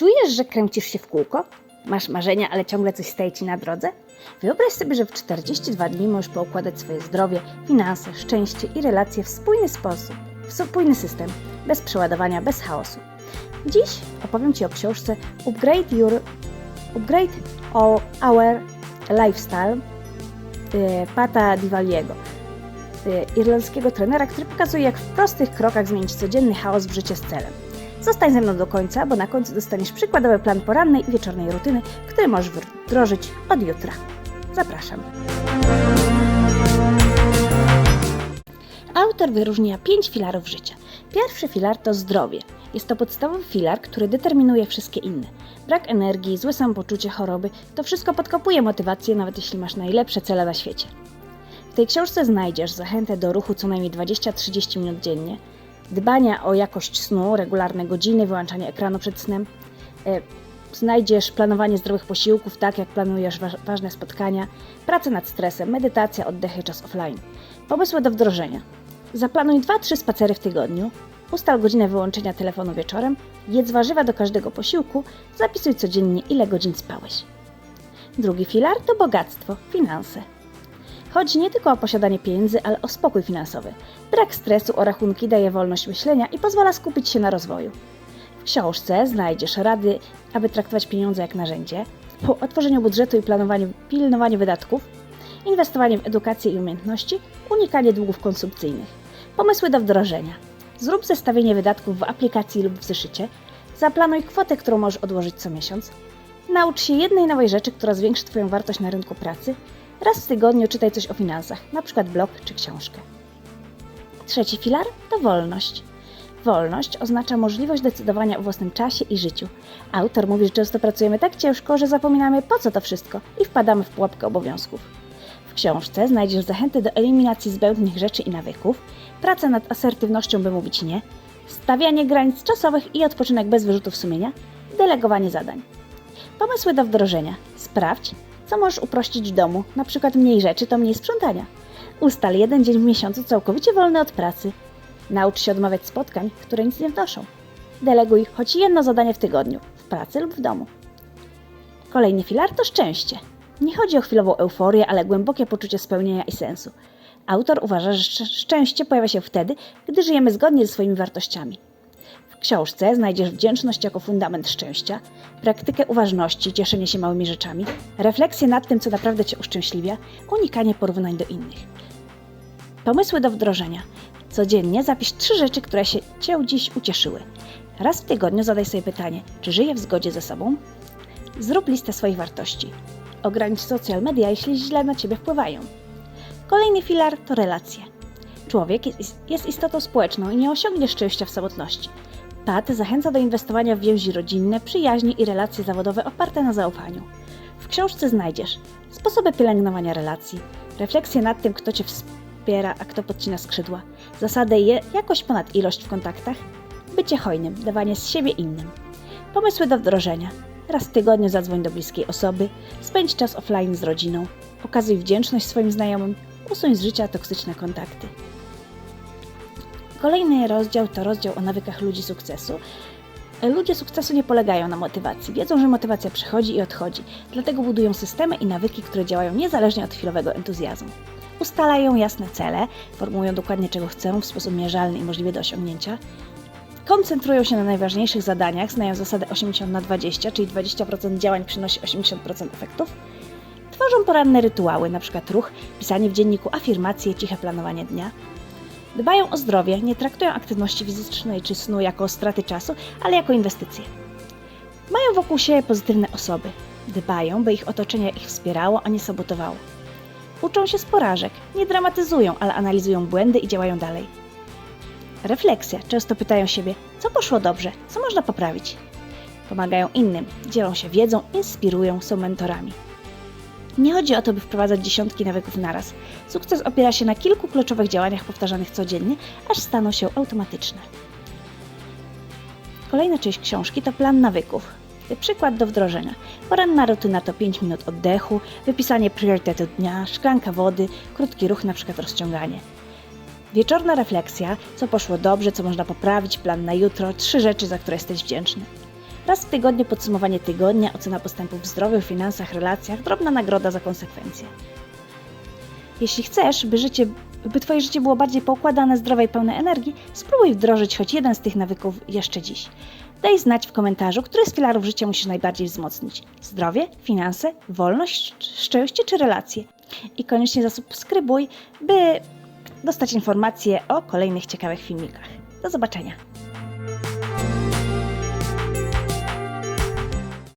Czujesz, że kręcisz się w kółko? Masz marzenia, ale ciągle coś staje ci na drodze? Wyobraź sobie, że w 42 dni możesz poukładać swoje zdrowie, finanse, szczęście i relacje w spójny sposób, w spójny system, bez przeładowania, bez chaosu. Dziś opowiem Ci o książce Upgrade Your Upgrade Our Lifestyle y, Pata Divaliego, y, irlandzkiego trenera, który pokazuje, jak w prostych krokach zmienić codzienny chaos w życie z celem. Zostań ze mną do końca, bo na końcu dostaniesz przykładowy plan porannej i wieczornej rutyny, który możesz wdrożyć od jutra. Zapraszam. Autor wyróżnia pięć filarów życia. Pierwszy filar to zdrowie. Jest to podstawowy filar, który determinuje wszystkie inne. Brak energii, złe samopoczucie, choroby to wszystko podkopuje motywację, nawet jeśli masz najlepsze cele na świecie. W tej książce znajdziesz zachętę do ruchu co najmniej 20-30 minut dziennie, dbania o jakość snu, regularne godziny, wyłączanie ekranu przed snem. E, Znajdziesz planowanie zdrowych posiłków, tak jak planujesz wa- ważne spotkania, pracę nad stresem, medytacja, oddechy, czas offline. Pomysły do wdrożenia. Zaplanuj 2-3 spacery w tygodniu, ustal godzinę wyłączenia telefonu wieczorem, jedz warzywa do każdego posiłku, zapisuj codziennie ile godzin spałeś. Drugi filar to bogactwo, finanse. Chodzi nie tylko o posiadanie pieniędzy, ale o spokój finansowy. Brak stresu o rachunki daje wolność myślenia i pozwala skupić się na rozwoju. W książce znajdziesz rady, aby traktować pieniądze jak narzędzie, po otworzeniu budżetu i planowaniu, pilnowaniu wydatków, inwestowanie w edukację i umiejętności, unikanie długów konsumpcyjnych, pomysły do wdrożenia. Zrób zestawienie wydatków w aplikacji lub w zeszycie, zaplanuj kwotę, którą możesz odłożyć co miesiąc, naucz się jednej nowej rzeczy, która zwiększy Twoją wartość na rynku pracy, raz w tygodniu czytaj coś o finansach, np. blog czy książkę. Trzeci filar to wolność. Wolność oznacza możliwość decydowania o własnym czasie i życiu. Autor mówi, że często pracujemy tak ciężko, że zapominamy po co to wszystko i wpadamy w pułapkę obowiązków. W książce znajdziesz zachęty do eliminacji zbędnych rzeczy i nawyków, pracę nad asertywnością, by mówić nie, stawianie granic czasowych i odpoczynek bez wyrzutów sumienia, delegowanie zadań. Pomysły do wdrożenia. Sprawdź, co możesz uprościć w domu, na przykład mniej rzeczy to mniej sprzątania. Ustal jeden dzień w miesiącu całkowicie wolny od pracy. Naucz się odmawiać spotkań, które nic nie wnoszą. Deleguj choć jedno zadanie w tygodniu, w pracy lub w domu. Kolejny filar to szczęście. Nie chodzi o chwilową euforię, ale głębokie poczucie spełnienia i sensu. Autor uważa, że szcz- szczęście pojawia się wtedy, gdy żyjemy zgodnie ze swoimi wartościami. Książce znajdziesz wdzięczność jako fundament szczęścia, praktykę uważności, cieszenie się małymi rzeczami, refleksję nad tym, co naprawdę Cię uszczęśliwia, unikanie porównań do innych. Pomysły do wdrożenia. Codziennie zapisz trzy rzeczy, które się Cię dziś ucieszyły. Raz w tygodniu zadaj sobie pytanie, czy żyję w zgodzie ze sobą? Zrób listę swoich wartości. Ogranicz social media, jeśli źle na Ciebie wpływają. Kolejny filar to relacje. Człowiek jest istotą społeczną i nie osiągnie szczęścia w samotności. Pat zachęca do inwestowania w więzi rodzinne, przyjaźnie i relacje zawodowe oparte na zaufaniu. W książce znajdziesz sposoby pielęgnowania relacji, refleksję nad tym, kto Cię wspiera, a kto podcina skrzydła, zasadę je, jakość ponad ilość w kontaktach, bycie hojnym, dawanie z siebie innym. Pomysły do wdrożenia. Raz w tygodniu zadzwoń do bliskiej osoby, spędź czas offline z rodziną, okazuj wdzięczność swoim znajomym, usuń z życia toksyczne kontakty. Kolejny rozdział to rozdział o nawykach ludzi sukcesu. Ludzie sukcesu nie polegają na motywacji. Wiedzą, że motywacja przychodzi i odchodzi, dlatego budują systemy i nawyki, które działają niezależnie od chwilowego entuzjazmu. Ustalają jasne cele, formułują dokładnie czego chcą w sposób mierzalny i możliwy do osiągnięcia, koncentrują się na najważniejszych zadaniach, znają zasadę 80 na 20, czyli 20% działań przynosi 80% efektów, tworzą poranne rytuały, np. ruch, pisanie w dzienniku, afirmacje, ciche planowanie dnia, Dbają o zdrowie, nie traktują aktywności fizycznej czy snu jako straty czasu, ale jako inwestycje. Mają wokół siebie pozytywne osoby. Dbają, by ich otoczenie ich wspierało, a nie sabotowało. Uczą się z porażek, nie dramatyzują, ale analizują błędy i działają dalej. Refleksja. Często pytają siebie, co poszło dobrze, co można poprawić. Pomagają innym, dzielą się wiedzą, inspirują, są mentorami. Nie chodzi o to, by wprowadzać dziesiątki nawyków naraz. Sukces opiera się na kilku kluczowych działaniach powtarzanych codziennie, aż staną się automatyczne. Kolejna część książki to plan nawyków. Przykład do wdrożenia. Poranna rutyna to 5 minut oddechu, wypisanie priorytetu dnia, szklanka wody, krótki ruch, np. rozciąganie. Wieczorna refleksja, co poszło dobrze, co można poprawić, plan na jutro, trzy rzeczy, za które jesteś wdzięczny. Raz w tygodniu podsumowanie tygodnia, ocena postępów w zdrowiu, finansach, relacjach, drobna nagroda za konsekwencje. Jeśli chcesz, by, życie, by Twoje życie było bardziej poukładane, zdrowe i pełne energii, spróbuj wdrożyć choć jeden z tych nawyków jeszcze dziś. Daj znać w komentarzu, który z filarów życia musisz najbardziej wzmocnić: zdrowie, finanse, wolność, szczęście czy relacje. I koniecznie zasubskrybuj, by dostać informacje o kolejnych ciekawych filmikach. Do zobaczenia.